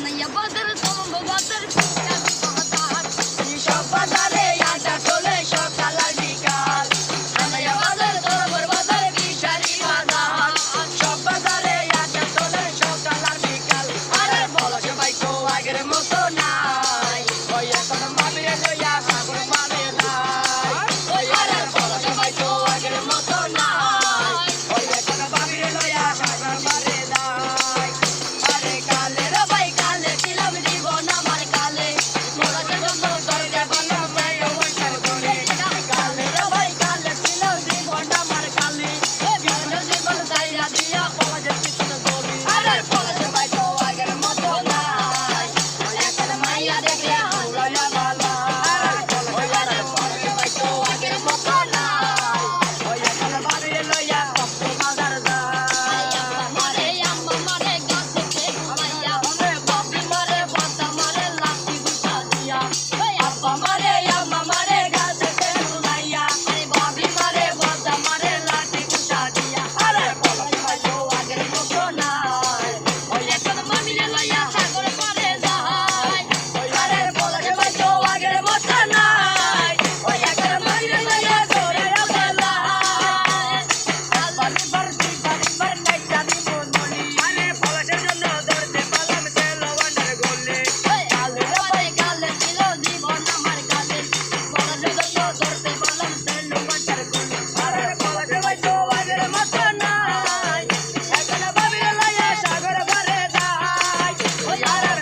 Anaya batırır sonunda batırır. Yes.